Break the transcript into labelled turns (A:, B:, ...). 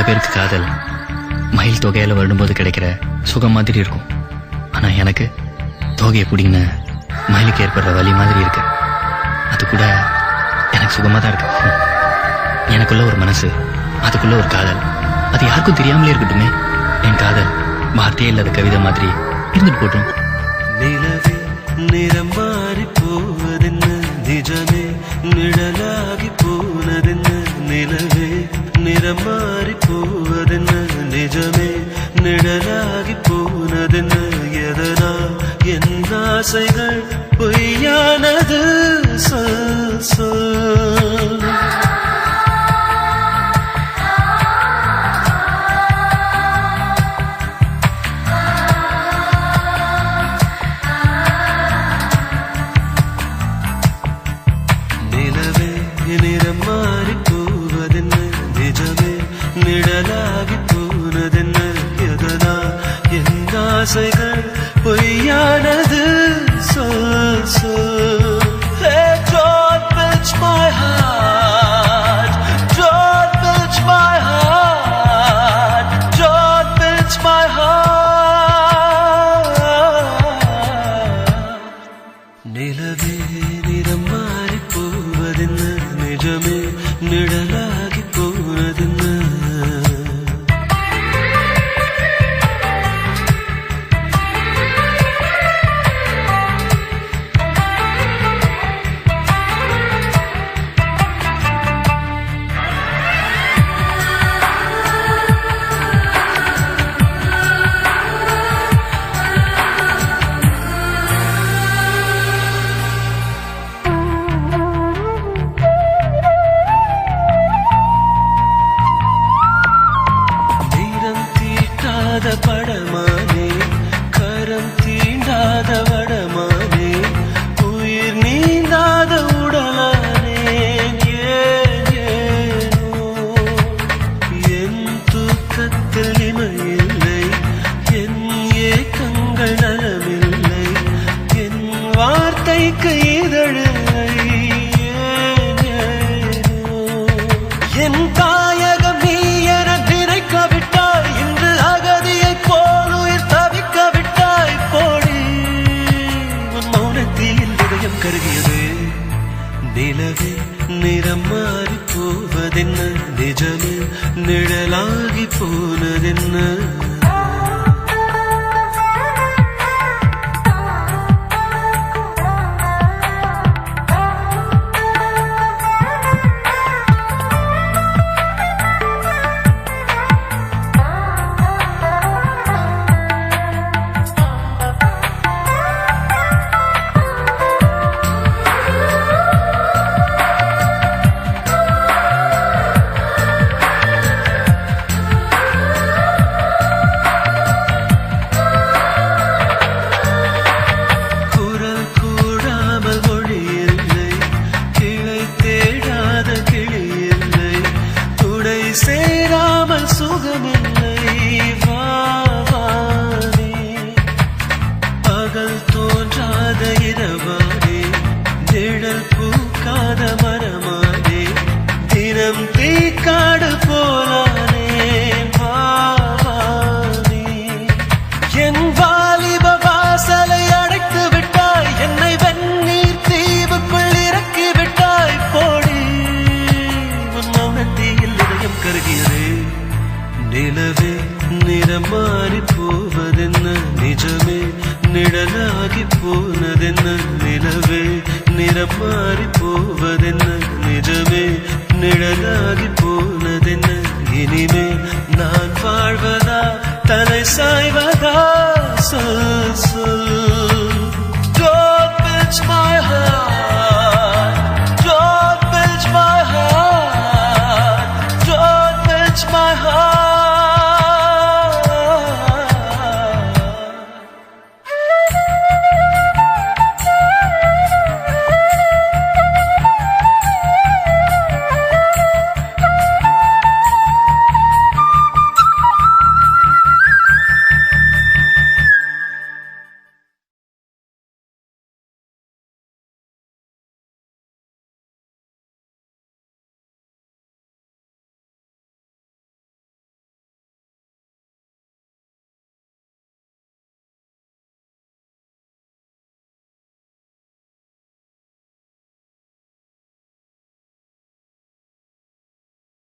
A: பேருக்கு காதல். மயில் தொகையால வரும்போது கிடைக்கிற சுகம் மாதிரி இருக்கும். ஆனா எனக்கு தொகையை பிடிங்கின மயிலுக்கு ஏற்படுற வழி மாதிரி இருக்கு. அது கூட எனக்கு சுகமா தான் இருக்கு. எனக்குள்ள ஒரு மனசு அதுக்குள்ள ஒரு காதல். அது யாருக்கும் தெரியாமலே இருக்கட்டுமே. என் காதல் வார்த்தையே இல்லாத கவிதை மாதிரி இருந்துட்டு போட்டோம்.
B: நிலவே நிறம் மாறி போவதென்ன? நிஜமே நிழலாகி போனதென்ன? நிலவே நிறம் மாறி போவதென்ன நிஜமே நிழலாகி போனதென்ன எதனா? என் ஆசைகள் பொய்யானது. சொல் சொல். நிழலாகி போனதென்ன எதனா என் ஆசைகள் பொய்யானது. சொல் சொல் தீண்டாத படமானே கரம் தீண்டாத வடமானே உயிர் நீந்தாத உடலானே ஏனோ? என் தூக்கத்தில் இமையில்லை என் ஏக்கங்கள் நலமில்லை என் வார்த்தைக்கு இதழு நிறம் மாறி போவதென்ன நிஜமே நிழலாகி போனதென்ன? மாறிப்போவதென்ன நிஜமே? நிழலாகி போனதென்ன நிலவே? நிறம் மாறி போவதென்ன நிஜமே? நிழலாகி போனதென்ன இனிமே? நான் வாழ்வதா? தலை சாய்வா